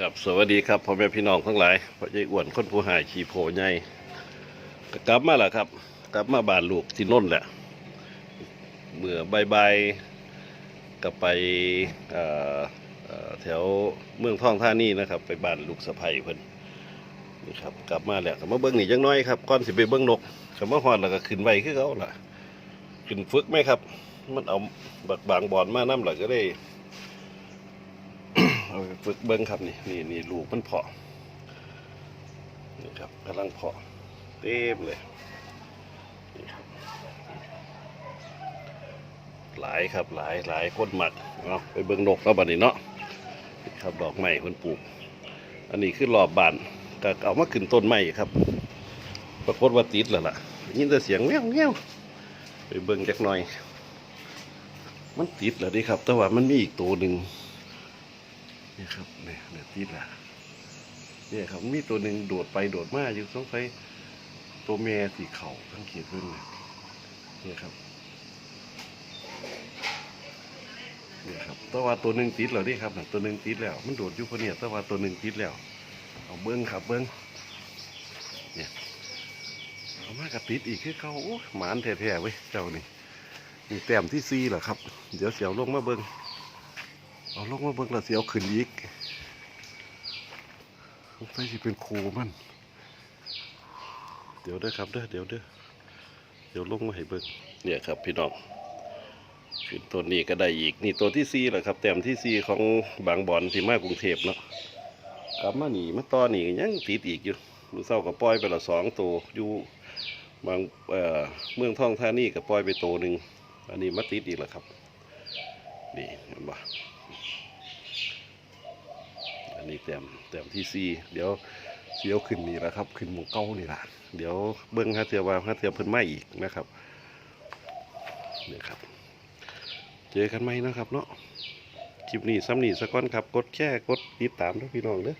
ครับสวัสดีครับพ่อแม่พี่น้องทั้งหลายพ่อใหญ่อ้วนคนผู้หายขี่โผใหญ่ก็กลับมาแล้วครับ กลับมาบ้านลูกที่นนแหละเมื่อใบายบก็ไปแถวเมืองท่องท่านี่นะครับ ไปบ้านลูกสะใภ้เพิ่นนี่ครับกลับมาแล้วก็มาเบิ้งนี่จังน้อยครับก่อนสิไปเบิ้งนกก็มาฮอดแล้วก็ขึ้นไว้คือเขาล่ะขึ้นฝึกไหมครับ มันเอาบักบางบอนมาน้ำหล่ะก็ได้ เอาไปฝึกเบิ้งครับนี่นี่นี่ลูกมันเพาะนี่ครับกำลังเพาะเต็มเลยนี่ครับหลายครับหลายหลายคนหมักเอาไปเบิ้งนกแล้วบัดนี้เนาะนี่ครับดอกไม้คนปลูก อันนี้คือรอบบานก็เอามาขึ้นต้นไม้ครับ ปรากฏว่าติดแล้วล่ะยินแต่เสียงแง่วแง่วไปเบิ้งจักหน่อย มันติดแล้วดิครับ แต่ว่ามันมีอีกตัวหนึ่ง นี่ครับเนี่ยเนี่ยติดละเนี่ยครับมีตัวหนึ่งโดดไปโดดมาอยู่สงสัยตัวแม่สีเขาทั้งเขียดเพิ่นเนี่ยเนี่ยครับเนี่ยครับต่ว่าตัวหนึ่งติดแล้วนี่ครับตัวหนึ่งติดแล้ว มันโดดอยู่คนเนี่ยต่ว่าตัวหนึ่งติดแล้ว เอาเบิ้งครับเบิ้งเนี่ยเอามากระติดอีกคือเขาโอ้หมานแท้ๆเว้ยเจ้านี่นี่แต้มที่ซีเหรอครับ เดี๋ยวเสียวลงมาเบิ้ง เอาลงมาเบิ่งละเสียวขึ้นอีกสงสัยสิเป็นครูมัน เดี๋ยวเด้อครับเด้อเดี๋ยวเด้อเดี๋ยวลงมาให้เบิ่งเนี่ยครับพี่น้องขึ้นต้นนี้ก็ได้อีกนี่ตัวที่สี่แหละครับ แต้มที่สี่ของบางบอนที่มากรุงเทพเนาะกลับมาหนีมาตอนี่ก็ยังติดอีกอยู่มือเศร้าก็ปล่อยไปละสองตัวอยู่บางเอ่อเมืองท่องท่านี่ก็ปล่อยไปตัวหนึ่งอันนี้มาติดอีกแล้วครับนี่เห็นปะอันนี้แต้มแต้มที่ซีเดี๋ยวเสียวขึ้นนี่แหละครับ ขึ้นหมู่เก้านี่แหละเดี๋ยวเบิ้งฮาเทียว่าฮาเทียเพิ่นมาอีกนะครับเนี่ยครับ เจอกันไหมนะครับเนาะคลิปนี้ซ้ำนี่สักก้อนครับ กดแชร์กดติดตามด้วยพี่น้องเด้อ